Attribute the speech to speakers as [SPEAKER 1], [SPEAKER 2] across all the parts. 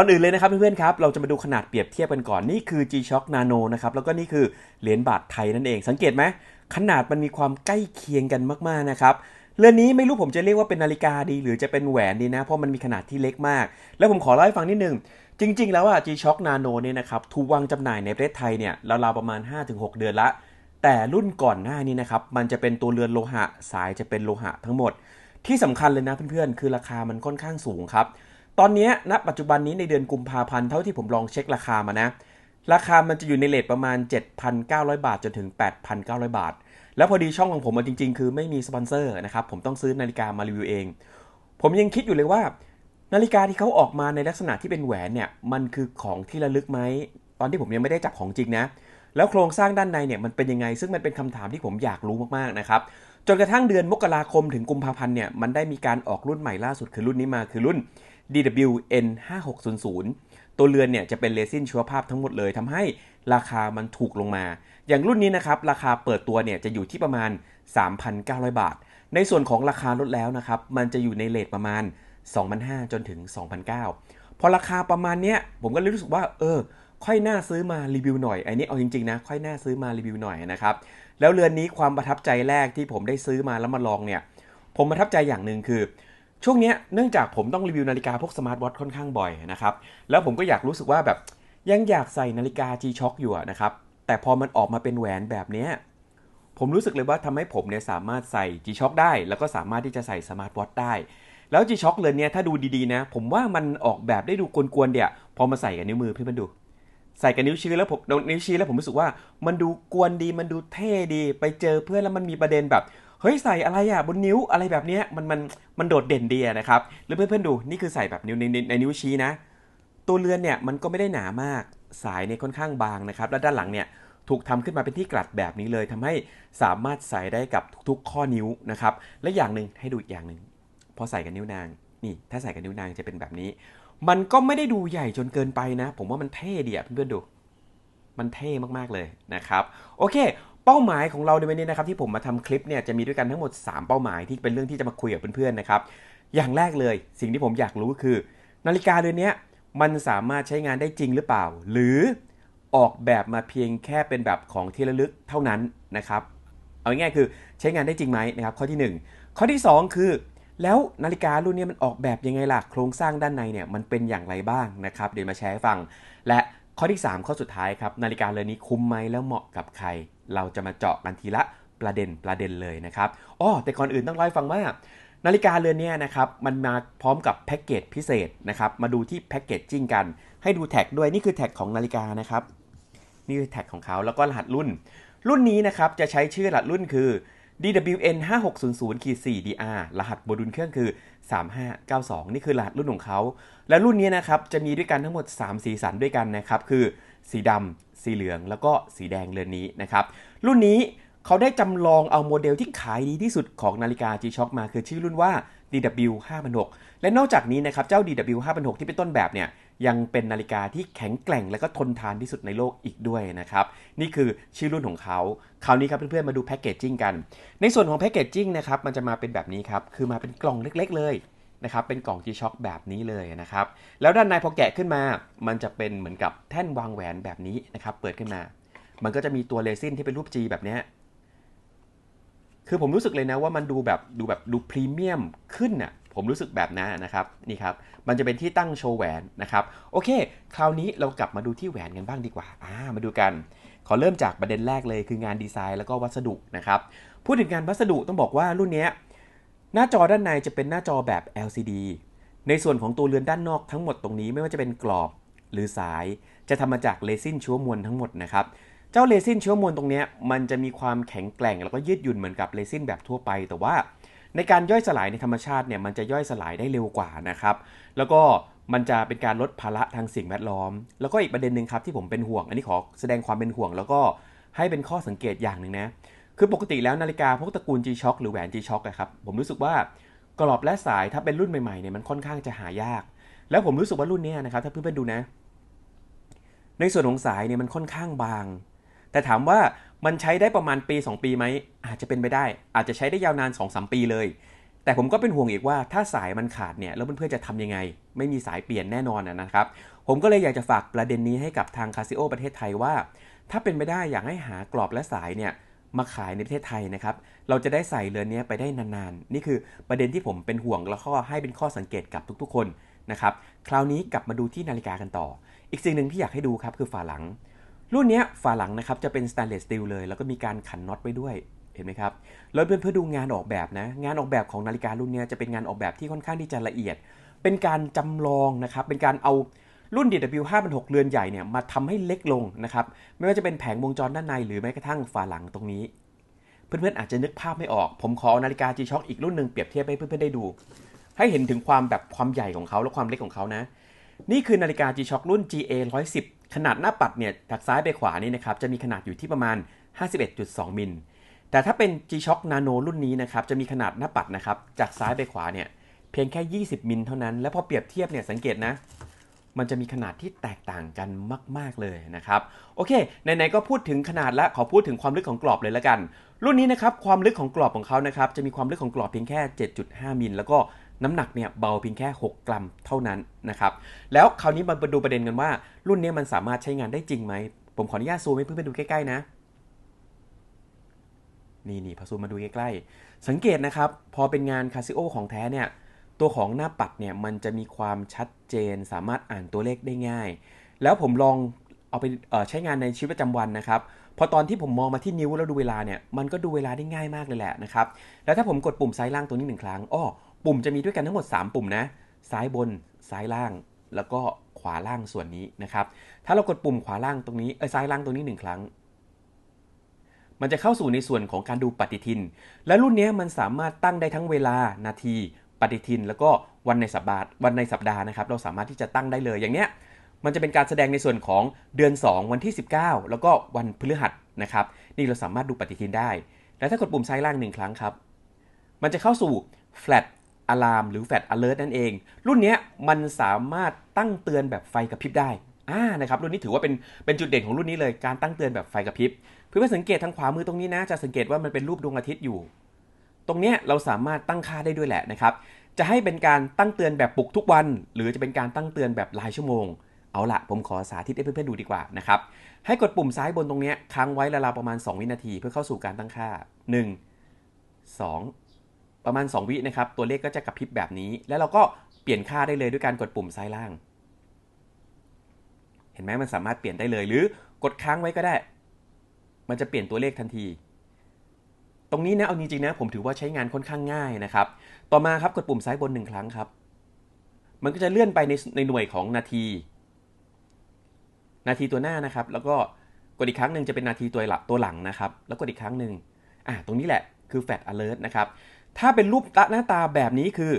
[SPEAKER 1] ก่อนอื่นเลยนะครับเพื่อนๆครับ เราจะมาดูขนาดเปรียบเทียบกันก่อน นี่คือ G-Shock Nano นะครับ แล้วก็นี่คือเหรียญบาทไทยนั่นเอง สังเกตไหม ขนาดมันมีความใกล้เคียงกันมากๆนะครับ เรือนนี้ไม่รู้ผมจะเรียกว่าเป็นนาฬิกาดี หรือจะเป็นแหวนดีนะ เพราะมันมีขนาดที่เล็กมาก แล้วผมขอเล่าให้ฟังนิดนึง จริง ๆ แล้วอะ G-Shock Nano เนี่ยนะครับ ถูกวางจำหน่ายในประเทศไทยเนี่ยราวๆประมาณ 5-6 เดือนละ แต่รุ่นก่อนหน้านี้นะครับ มันจะเป็นตัวเรือนโลหะ สายจะเป็นโลหะทั้งหมด ที่สำคัญเลยนะเพื่อนๆ คือราคามันค่อนข้างสูงครับ ตอนนี้ณปัจจุบันนี้ในเดือนกุมภาพันธ์เท่าที่ผมลองเช็คราคามานะ ราคามันจะอยู่ในเลทประมาณ 7,900 บาทจนถึง 8,900 บาท แล้วพอดีช่องของผมมันจริง ๆ คือไม่มีสปอนเซอร์นะครับผมต้องซื้อนาฬิกามารีวิวเอง ผมยังคิดอยู่เลยว่า นาฬิกาที่เขาออกมาในลักษณะที่เป็นแหวนเนี่ยมันคือของที่ระลึกไหมตอนที่ผมยังไม่ได้จับของจริงนะแล้วโครงสร้างด้านในเนี่ยมันเป็นยังไง ซึ่งมันเป็นคำถามที่ผมอยากรู้มากๆนะครับจนกระทั่งเดือนมกราคมถึงกุมภาพันธ์เนี่ยมันได้มีการออกรุ่นใหม่ล่าสุดคือรุ่นนี้มาคือรุ่น DWN 5600 ตัวเรือนเนี่ยจะเป็นเรซินชีวภาพทั้งหมดเลยทำให้ราคามันถูกลงมา อย่างรุ่นนี้นะครับ ราคาเปิดตัวเนี่ยจะอยู่ที่ประมาณ 3,900 บาท ในส่วนของราคาลดแล้วนะครับ มันจะอยู่ในเลทประมาณ 2,500 จนถึง 2,900 พอราคาประมาณเนี้ยผมก็เลยรู้สึกว่า เออ ค่อยน่าซื้อมารีวิวหน่อย อันนี้เอาจริงๆนะ ค่อยน่าซื้อมารีวิวหน่อยนะครับ แล้วเรือนนี้ความประทับใจแรกที่ผมได้ซื้อมาแล้วมาลองเนี่ย ผมประทับใจอย่างหนึ่งคือ ช่วงนี้เนื่องจากผมต้องรีวิวนาฬิกาพวกสมาร์ทวอทค่อนข้างบ่อยนะครับ แล้วผมก็อยากรู้สึกว่าแบบยังอยากใส่นาฬิกา G-Shock อยู่นะครับ แต่พอมันออกมาเป็นแหวนแบบนี้ ผมรู้สึกเลยว่าทำให้ผมเนี่ยสามารถใส่ G-Shock ได้ แล้วก็สามารถที่จะใส่สมาร์ทวอทได้ แล้ว G-Shock เรือนเนี้ยถ้าดูดีๆนะ ผมว่ามันออกแบบได้ดูกวนๆเดียวพอมาใส่กับนิ้วมือเพื่อนๆดู ใส่กับนิ้วชี้แล้วผมนิ้วชี้แล้วผมรู้สึกว่ามันดูกวนดีมันดูเท่ดี ไปเจอเพื่อนแล้วมันมีประเด็นแบบ เฮ้ยใส่อะไรอะบนนิ้วอะไรแบบเนี้ยมันมันมันโดดเด่นดีนะครับแล้วเพื่อนๆดูนี่คือใส่แบบนิ้วในในนิ้วชี้นะ ตัวเรือนเนี่ยมันก็ไม่ได้หนามากสายเนี่ยค่อนข้างบางนะครับแล้วด้านหลังเนี่ยถูกทำขึ้นมาเป็นที่กลัดแบบนี้เลยทำให้สามารถใส่ได้กับทุกๆ ข้อนิ้วนะครับและอย่างหนึ่งให้ดูอีกอย่างหนึ่งพอใส่กับนิ้วนางนี่ถ้าใส่กับนิ้วนางจะเป็นแบบนี้ มันก็ไม่ได้ดูใหญ่จนเกินไปนะ ผมว่ามันเท่ดีอะเพื่อนๆดู มันเท่มากๆเลยนะครับ โอเค เป้าหมายของเราในวันนี้นะครับที่ผมมาทำคลิปเนี่ยจะมีด้วยกันทั้งหมด 3 เป้าหมายที่เป็นเรื่องที่จะมาคุยกับเพื่อนๆนะครับอย่างแรกเลย สิ่งที่ผมอยากรู้คือ นาฬิกาเรือนนี้มันสามารถใช้งานได้จริงหรือเปล่า หรือออกแบบมาเพียงแค่เป็นแบบของที่ระลึกเท่านั้นนะครับเอาง่ายๆคือใช้งานได้จริงไหมนะครับข้อที่ 1 ข้อที่ 2 คือ แล้วนาฬิการุ่นนี้มันออกแบบยังไงล่ะโครงสร้างด้านในเนี่ยมันเป็นอย่างไรบ้างนะครับเดี๋ยวมาแชร์ให้ฟัง และข้อที่ 3 ข้อสุดท้ายครับนาฬิกาเรือนนี้คุ้มไหมแล้วเหมาะกับใคร เราจะมาเจาะกันทีละประเด็นประเด็นเลยนะครับอ๋อแต่ก่อนอื่นต้องเล่าให้ฟังว่านาฬิกาเรือนนี้นะครับมันมาพร้อมกับแพ็กเกจพิเศษนะครับมาดูที่แพ็กเกจจิ้งกัน ให้ดูแท็กด้วยนี่คือแท็กของนาฬิกานะครับนี่คือแท็กของเขาแล้วก็รหัสรุ่น รุ่นนี้นะครับจะใช้ชื่อรหัสรุ่นคือ DWN 5600 4 DR รหัสโมดูลเครื่องคือ 3592 นี่คือรหัสรุ่นของเขา และรุ่นนี้นะครับจะมีด้วยกันทั้งหมด 3 สีสันด้วยกันนะครับ คือสีดำ สีเหลืองแล้วก็สีแดงเรือนนี้นะครับ รุ่นนี้เขาได้จำลองเอาโมเดลที่ขายดีที่สุดของนาฬิกา G-Shock มาคือชื่อรุ่นว่า DW 5006และนอกจากนี้นะครับ เจ้า DW 5006ที่เป็นต้นแบบเนี่ยยังเป็นนาฬิกาที่แข็งแกร่งและก็ทนทานที่สุดในโลกอีกด้วยนะครับ นี่คือชื่อรุ่นของเขา คราวนี้ครับเพื่อนๆมาดูแพคเกจจิ้งกัน ในส่วนของแพคเกจจิ้งนะครับมันจะมาเป็นแบบนี้ครับคือมาเป็นกล่องเล็ก ๆ เลย นะครับเป็นกล่อง G-Shock แบบนี้เลยนะครับ แล้วด้านในพอแกะขึ้นมา มันจะเป็นเหมือนกับแท่นวางแหวนแบบนี้นะครับ เปิดขึ้นมา มันก็จะมีตัวเรซินที่เป็นรูป G แบบนี้คือผมรู้สึกเลยนะว่ามันดูแบบดูแบบดูพรีเมียมขึ้นน่ะผมรู้สึกแบบนั้นนะครับนี่ครับ มันจะเป็นที่ตั้งโชว์แหวนนะครับ โอเค คราวนี้เรากลับมาดูที่แหวนกันบ้างดีกว่าอ่ามาดูกันขอเริ่มจากประเด็นแรกเลยคืองานดีไซน์แล้วก็วัสดุนะครับ พูดถึงงานวัสดุต้องบอกว่ารุ่นนี้ น้าจอด้านในจะเป็นหน้าจอแบบ LCD ในส่วนของตัวเรือนด้านนอกทั้งหมดตรงนี้ไม่ว่าจะเป็นกรอบหรือสาย จะทำมาจากเรซินชั่วมวลทั้งหมดนะครับเจ้าเรซินเชื้อมวลตรงนี้มันจะมีความแข็งแกร่ง แล้วก็ยืดหยุ่นเหมือนกับเรซินแบบทั่วไป แต่ว่าในการย่อยสลายในธรรมชาติเนี่ยมันจะย่อยสลายได้เร็วกว่านะครับ แล้วก็มันจะเป็นการลดภาระทางสิ่งแวดล้อม แล้วก็อีกประเด็นหนึ่งครับที่ผมเป็นห่วง อันนี้ขอแสดงความเป็นห่วง แล้วก็ให้เป็นข้อสังเกตอย่างหนึ่งนะ คือปกติแล้วนาฬิกาพวกตระกูล G-Shock หรือแหวน G-Shock อะครับผมรู้สึกว่ากรอบและสายถ้าเป็นรุ่นใหม่ๆเนี่ยมันค่อนข้างจะหายาก แล้วผมรู้สึกว่ารุ่นนี้นะครับถ้าเพื่อนๆดูนะ ในส่วนของสายเนี่ยมันค่อนข้างบาง แต่ถามว่ามันใช้ได้ประมาณปี 2 ปีไหมอาจจะเป็นไปได้ อาจจะใช้ได้ยาวนาน2-3 ปีเลย แต่ผมก็เป็นห่วงอีกว่าถ้าสายมันขาดเนี่ยแล้วเพื่อนๆจะทำยังไง ไม่มีสายเปลี่ยนแน่นอนนะครับ ผมก็เลยอยากจะฝากประเด็นนี้ให้กับทางคาซิโอประเทศไทยว่า ถ้าเป็นไปได้อยากให้หากรอบและสายเนี่ย มาขายในประเทศไทยนะครับ เราจะได้ใส่เรือนนี้ไปได้นานๆ นี่คือประเด็นที่ผมเป็นห่วงแล้วก็ให้เป็นข้อสังเกตกับทุกๆ คนนะครับ คราวนี้กลับมาดูที่นาฬิกากันต่อ อีกสิ่งหนึ่งที่อยากให้ดูครับคือฝาหลัง รุ่นนี้ฝาหลังนะครับจะเป็นสแตนเลสสตีลเลย แล้วก็มีการขันน็อตไว้ด้วย เห็นไหมครับ แล้วเพื่อนเพื่อดูงานออกแบบนะ งานออกแบบของนาฬิการุ่นนี้จะเป็นงานออกแบบที่ค่อนข้างที่จะละเอียด เป็นการจำลองนะครับ เป็นการเอา รุ่น DW 5 6 6เรือนใหญ่เนี่ยมาทำให้เล็กลงนะครับ ไม่ว่าจะเป็นแผงวงจรด้านในหรือแม้กระทั่งฝาหลังตรงนี้ เพื่อนๆอาจจะนึกภาพไม่ออก ผมขอนาฬิกา G-Shock อีกรุ่นหนึ่งเปรียบเทียบให้เพื่อนๆได้ดู ให้เห็นถึงความแบบความใหญ่ของเขาและความเล็กของเขานะ นี่คือนาฬิกา G-Shock รุ่น GA 110ขนาดหน้าปัดเนี่ยจากซ้ายไปขวานี่นะครับจะมีขนาดอยู่ที่ประมาณ 51.2มิลแต่ถ้าเป็น G-Shock Nano รุ่นนี้นะครับจะมีขนาดหน้าปัดนะครับจากซ้ายไปขวาเนี่ยเพียงแค่ 20มิลเท่านั้น แล้วพอเปรียบเทียบเนี่ยสังเกตนะ มันจะมีขนาดที่แตกต่างกันมาก ๆ เลยนะครับ โอเคไหนๆก็พูดถึงขนาดและขอพูดถึงความลึกของกรอบเลยละกัน รุ่นนี้นะครับความลึกของกรอบของเขานะครับจะมีความลึกของกรอบเพียงแค่ 7.5 มิลแล้วก็น้ำหนักเนี่ยเบาเพียงแค่ 6 กรัมเท่านั้นนะครับแล้วคราวนี้มาดูประเด็นกันว่า รุ่นนี้มันสามารถใช้งานได้จริงไหม ผมขออนุญาตซูมให้เพื่อนๆดูใกล้ๆนะนี่นี่พอซูมมาดูใกล้ๆสังเกตนะครับพอเป็นงานคาซิโอของแท้เนี่ย ตัวของหน้าปัดเนี่ยมันจะมีความชัดเจน สามารถอ่านตัวเลขได้ง่าย แล้วผมลองเอาไปใช้งานในชีวิตประจำวันนะครับพอตอนที่ผมมองมาที่นิ้วแล้วดูเวลาเนี่ยมันก็ดูเวลาได้ง่ายมากเลยแหละนะครับแล้วถ้าผมกดปุ่มซ้ายล่างตัวนี้หนึ่งครั้งอ้อปุ่มจะมีด้วยกันทั้งหมด 3 ปุ่มนะซ้ายบนซ้ายล่าง แล้วก็ขวาล่างส่วนนี้นะครับถ้าเรากดปุ่มขวาล่างตรงนี้เออซ้ายล่างตรงนี้ 1 ครั้ง มันจะเข้าสู่ในส่วนของการดูปฏิทิน และรุ่นนี้มันสามารถตั้งได้ทั้งเวลานาที ปฏิทิน แล้วก็วันในสัปดาห์วันในสัปดาห์นะครับ เราสามารถที่จะตั้งได้เลยอย่างเนี้ยมันจะเป็นการแสดงในส่วนของเดือน 2 วันที่ 19 แล้วก็วันพฤหัสนะครับ นี่เราสามารถดูปฏิทินได้ แล้วถ้ากดปุ่มซ้ายล่างหนึ่งครั้งครับ มันจะเข้าสู่ flat alarm หรือ flat alert นั่นเอง รุ่นนี้มันสามารถตั้งเตือนแบบไฟกระพริบได้อ่านะครับรุ่นนี้ถือว่าเป็นเป็นจุดเด่นของรุ่นนี้เลยการตั้งเตือนแบบไฟกระพริบเพื่อนๆสังเกตทางขวามือตรงนี้นะจะสังเกตว่ามันเป็นรูปดวงอาทิตย์อยู่ ตรงเนี้ยเราสามารถตั้งค่าได้ด้วยแหละนะครับ จะให้เป็นการตั้งเตือนแบบปลุกทุกวัน หรือจะเป็นการตั้งเตือนแบบรายชั่วโมง เอาละผมขอสาธิตให้เพื่อนๆดูดีกว่านะครับ ให้กดปุ่มซ้ายบนตรงนี้ค้างไว้ราวๆประมาณ 2 วินาทีเพื่อเข้าสู่การตั้งค่า 1 2 ประมาณ 2 วินะครับ ตัวเลขก็จะกระพริบแบบนี้ แล้วเราก็เปลี่ยนค่าได้เลยด้วยการกดปุ่มซ้ายล่าง เห็นไหมมันสามารถเปลี่ยนได้เลย หรือกดค้างไว้ก็ได้ มันจะเปลี่ยนตัวเลขทันที ตรงนี้นะเอาจริงๆนะผมถือว่าใช้งานค่อนข้างง่ายนะครับ ต่อมาครับกดปุ่มซ้ายบนหนึ่งครั้งครับ มันก็จะเลื่อนไปในในหน่วยของนาที นาทีตัวหน้านะครับ แล้วก็กดอีกครั้งหนึ่งจะเป็นนาทีตัวหลักตัวหลังนะครับ แล้วกดอีกครั้งหนึ่งอ่าตรงนี้แหละคือ Fat Alert นะครับ ถ้าเป็นรูปหน้าตาแบบนี้คือ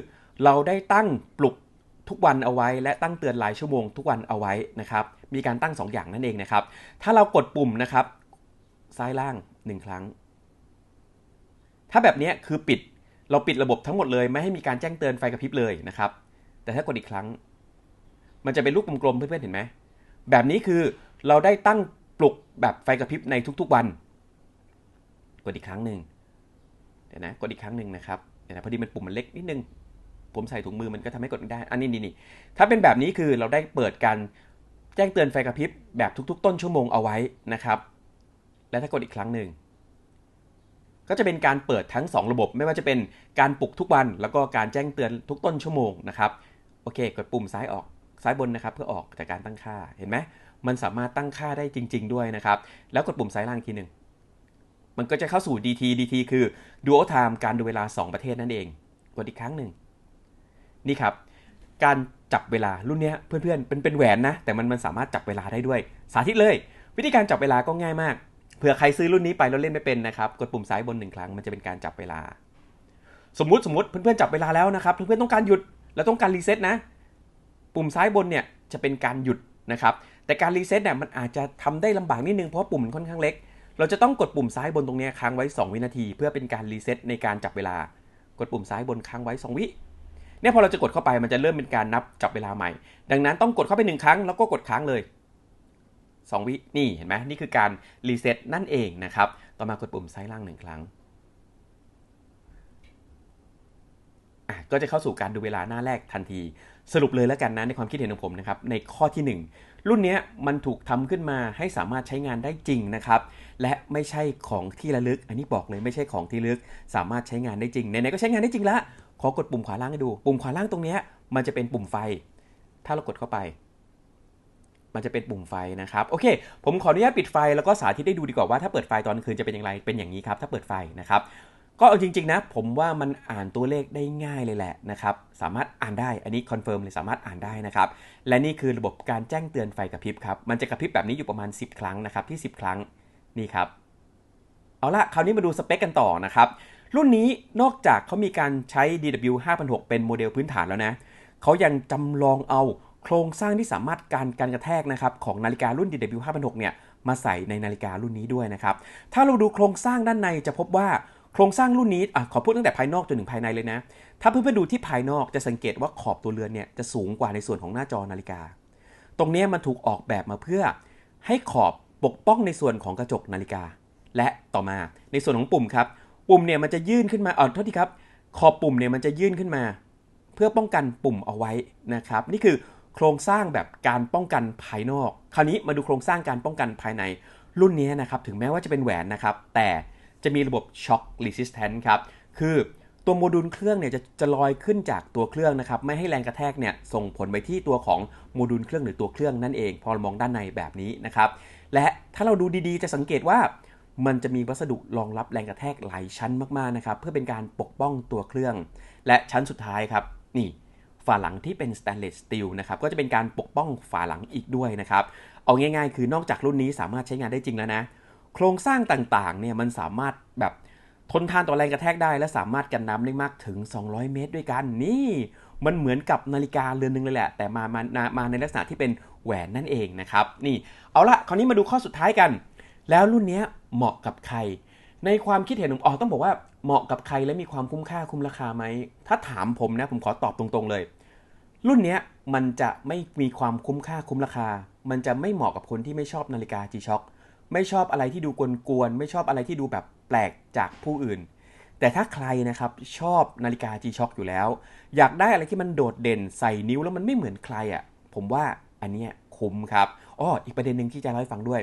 [SPEAKER 1] เราได้ตั้งปลุกทุกวันเอาไว้ และตั้งเตือนรายชั่วโมงทุกวันเอาไว้นะครับ มีการตั้ง 2 อย่างนั่นเองนะครับ ถ้าเรากดปุ่มนะครับ ซ้ายล่าง 1 ครั้ง ถ้าแบบนี้คือปิดเราปิดระบบทั้งหมดเลยไม่ให้มีการแจ้งเตือนไฟกระพริบเลยนะครับ แต่ถ้ากดอีกครั้ง มันจะเป็นรูปกลมๆเพื่อนๆเห็นไหมแบบนี้คือเราได้ตั้งปลุกแบบไฟกระพริบในทุกๆวัน กดอีกครั้งหนึ่งเดี๋ยวนะกดอีกครั้งหนึ่งนะครับเดี๋ยวนะพอดีมันปุ่มมันเล็กนิดนึง ผมใส่ถุงมือมันก็ทำให้กดไม่ได้ อันนี้นี่นี่ถ้าเป็นแบบนี้คือเราได้เปิดการแจ้งเตือนไฟกระพริบแบบทุก ๆ ต้นชั่วโมงเอาไว้นะครับ และถ้ากดอีกครั้งหนึ่ง ก็จะเป็นการเปิดทั้ง 2 ระบบ ไม่ว่าจะเป็นการปลุกทุกวัน แล้วก็การแจ้งเตือนทุกต้นชั่วโมงนะครับโอเค กดปุ่มซ้ายออกซ้ายบนนะครับเพื่อออกจากการตั้งค่าเห็นไหมมันสามารถตั้งค่าได้จริง ๆ ด้วยนะครับ แล้วกดปุ่มซ้ายล่างทีหนึ่งมันก็จะเข้าสู่ DT DT คือ Dual Time การดูเวลา 2 ประเทศนั่นเอง กดอีกครั้งหนึ่งนี่ครับ การจับเวลารุ่นนี้เพื่อนๆเป็นเป็นแหวนนะ แต่มันมันสามารถจับเวลาได้ด้วย สาธิตเลย วิธีการจับเวลาก็ง่ายมาก เผื่อใครซื้อรุ่นนี้ไปแล้วเล่นไม่เป็นนะครับกดปุ่มซ้ายบนหนึ่งครั้งมันจะเป็นการจับเวลา สมมุติสมมติเพื่อนๆจับเวลาแล้วนะครับเพื่อนๆต้องการหยุดแล้วต้องการรีเซ็ตนะ ปุ่มซ้ายบนเนี่ยจะเป็นการหยุดนะครับแต่การรีเซ็ตเนี่ยมันอาจจะทำได้ลำบากนิดนึงเพราะปุ่มมันค่อนข้างเล็ก เราจะต้องกดปุ่มซ้ายบนตรงนี้ค้างไว้ 2 วินาที เพื่อเป็นการรีเซ็ตในการจับเวลา กดปุ่มซ้ายบนค้างไว้ 2 วิเนี่ยพอเราจะกดเข้าไปมันจะเริ่มเป็นการนับจับเวลาใหม่ ดังนั้นต้องกดเข้าไป1ครั้งแล้วก็กดค้างเลย 2 วิ นี่เห็นไหมนี่คือการรีเซ็ตนั่นเองนะครับ ต่อมากดปุ่มซ้ายล่าง1ครั้ง ก็จะเข้าสู่การดูเวลาหน้าแรกทันที สรุปเลยแล้วกันนะในความคิดเห็นของผมนะครับ ในข้อที่ 1 รุ่นนี้มันถูกทำขึ้นมาให้สามารถใช้งานได้จริงนะครับ และไม่ใช่ของที่ระลึก อันนี้บอกเลยไม่ใช่ของที่ลึก สามารถใช้งานได้จริงไหนๆก็ใช้งานได้จริงละขอกดปุ่มขวาล่างให้ดู ปุ่มขวาล่างตรงนี้มันจะเป็นปุ่มไฟ ถ้าเรากดเข้าไป มันจะเป็นปุ่มไฟนะครับ โอเค ผมขออนุญาตปิดไฟแล้วก็สาธิตให้ดูดีกว่าว่าถ้าเปิดไฟตอนคืนจะเป็นอย่างไรเป็นอย่างนี้ครับ ถ้าเปิดไฟนะครับก็เอาจริงๆนะ ผมว่ามันอ่านตัวเลขได้ง่ายเลยแหละนะครับ สามารถอ่านได้อันนี้คอนเฟิร์มเลยสามารถอ่านได้นะครับ และนี่คือระบบการแจ้งเตือนไฟกระพริบครับ มันจะกระพริบแบบนี้อยู่ประมาณ 10 ครั้งนะครับที่ 10 ครั้งนี่ครับ เอาละคราวนี้มาดูสเปคกันต่อนะครับ รุ่นนี้นอกจากเขามีการใช้ DW 5006เป็นโมเดลพื้นฐานแล้วนะเขายังจำลองเอา โครงสร้างที่สามารถการการกระแทกนะครับของนาฬิการุ่น DW506 เนี่ยมาใส่ในนาฬิการุ่นนี้ด้วยนะครับ ถ้าเราดูโครงสร้างด้านในจะพบว่าโครงสร้างรุ่นนี้อะขอพูดตั้งแต่ภายนอกจนถึงภายในเลยนะ ถ้าเพื่อนๆดูที่ภายนอกจะสังเกตว่าขอบตัวเรือนเนี่ยจะสูงกว่าในส่วนของหน้าจอนาฬิกา ตรงนี้มันถูกออกแบบมาเพื่อ ให้ขอบปกป้องในส่วนของกระจกนาฬิกา และต่อมาในส่วนของปุ่มครับ ปุ่มเนี่ยมันจะยื่นขึ้นมาอ๋อโทษทีครับ ขอบปุ่มเนี่ยมันจะยื่นขึ้นมา เพื่อป้องกันปุ่มเอาไว้นะครับ นี่คือ โครงสร้างแบบการป้องกันภายนอก คราวนี้มาดูโครงสร้างการป้องกันภายในรุ่นนี้นะครับถึงแม้ว่าจะเป็นแหวนนะครับ แต่จะมีระบบ Shock Resistant ครับคือตัวโมดูลเครื่องเนี่ยจะจะลอยขึ้นจากตัวเครื่องนะครับไม่ให้แรงกระแทกเนี่ยส่งผลไปที่ตัวของโมดูลเครื่องหรือตัวเครื่องนั่นเอง พอเรามองด้านในแบบนี้นะครับและถ้าเราดูดีๆ จะสังเกตว่ามันจะมีวัสดุรองรับแรงกระแทกหลายชั้นมากๆนะครับเพื่อเป็นการปกป้องตัวเครื่อง และชั้นสุดท้ายครับนี่ ฝาหลังที่เป็นสแตนเลสสตีลนะครับก็จะเป็นการปกป้องฝาหลังอีกด้วยนะครับ เอาง่ายๆ คือนอกจากรุ่นนี้สามารถใช้งานได้จริงแล้วนะ โครงสร้างต่างๆเนี่ยมันสามารถแบบทนทานต่อแรงกระแทกได้ และสามารถกันน้ำได้มากถึง 200 เมตรด้วยกันนี่มันเหมือนกับนาฬิกาเรือนนึงเลยแหละ แต่มามามาในลักษณะที่เป็นแหวนนั่นเองนะครับนี่เอาละคราวนี้มาดูข้อสุดท้ายกัน แล้วรุ่นนี้เหมาะกับใคร ในความคิดเห็นของอ๋อต้องบอกว่าเหมาะกับใครและมีความคุ้มค่าคุ้มราคาไหมถ้าถามผมนะผมขอตอบตรงๆเลย รุ่นนี้มันจะไม่มีความคุ้มค่าคุ้มราคา มันจะไม่เหมาะกับคนที่ไม่ชอบนาฬิกา G-Shock ไม่ชอบอะไรที่ดูกวนๆ ไม่ชอบอะไรที่ดูแบบแปลกจากผู้อื่น แต่ถ้าใครนะครับชอบนาฬิกา G-Shock อยู่แล้ว อยากได้อะไรที่มันโดดเด่นใส่นิ้วแล้วมันไม่เหมือนใครอะ่ะ ผมว่าอันนี้คุ้มครับอ้ออีกประเด็นหนึ่งที่จะเล่าให้ฟังด้วย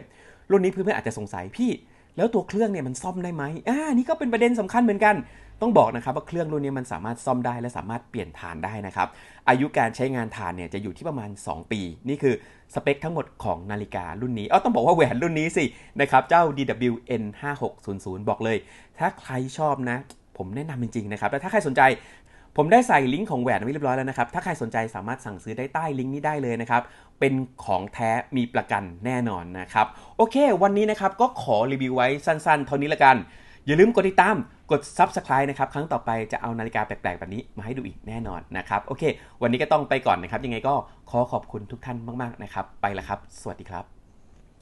[SPEAKER 1] รุ่นนี้เพื่อนๆอาจจะสงสัยพี่ แล้วตัวเครื่องเนี่ยมันซ่อมได้ไหมอ่านี่ก็เป็นประเด็นสำคัญเหมือนกัน ต้องบอกนะครับว่าเครื่องรุ่นนี้มันสามารถซ่อมได้และสามารถเปลี่ยนฐานได้นะครับ อายุการใช้งานฐานเนี่ยจะอยู่ที่ประมาณ 2 ปี นี่คือสเปคทั้งหมดของนาฬิการุ่นนี้เอต้องบอกว่าแหวนรุ่นนี้สินะครับ เจ้า DWN 5600บอกเลย ถ้าใครชอบนะ ผมแนะนำจริงๆนะครับ และถ้าใครสนใจผมได้ใส่ลิงก์ของแหวนไว้เรียบร้อยแล้วนะครับ ถ้าใครสนใจสามารถสั่งซื้อได้ใต้ลิงก์นี้ได้เลยนะครับ เป็นของแท้มีประกันแน่นอนนะครับ โอเค วันนี้นะครับก็ขอรีวิวไว้สั้นๆ เท่านี้ละกัน อย่าลืมกดติดตาม กด Subscribe นะครับ ครั้งต่อไปจะเอานาฬิกาแปลกๆ แบบนี้มาให้ดูอีกแน่นอนนะครับ โอเค วันนี้ก็ต้องไปก่อนนะครับ ยังไงก็ขอขอบคุณทุกท่านมากๆนะครับ ไปละครับ สวัสดีครับ